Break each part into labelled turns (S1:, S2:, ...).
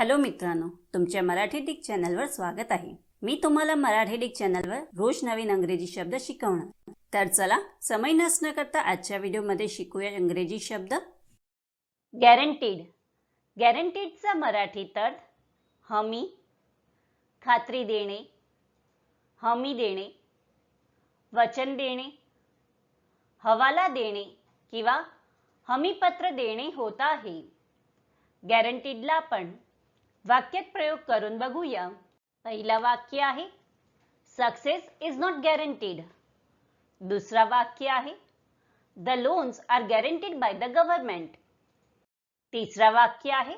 S1: Hello मित्रांनो तुमच्या Marathi Dick चॅनलवर स्वागत आहे. मी तुम्हाला मराठी डिक चॅनलवर रोज नवीन अंग्रेजी शब्द शिकवणार. तर चला समय नसणं करता आजच्या व्हिडिओमध्ये शिकूया इंग्रजी शब्द. गॅरंटीड गॅरंटीडचा मराठी अर्थ हमी खात्री देणे हमी देणे वचन देणे हवाला देणे किंवा हमीपत्र देणे होत आहे. गॅरंटीडला आपण वाक्यात प्रयोग करून बघूया. पहिला वाक्य आहे सक्सेस इज नॉट गॅरंटीड दुसरा वाक्य आहे the loans are guaranteed by the government तिसरा वाक्य आहे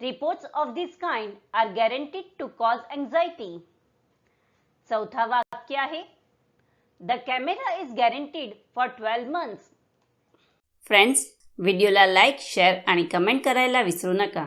S1: reports of this kind are guaranteed to cause anxiety चौथा वाक्य आहे the camera is guaranteed for twelve months friends व्हिडिओला लाईक शेअर आणि कमेंट करायला विसरू नका.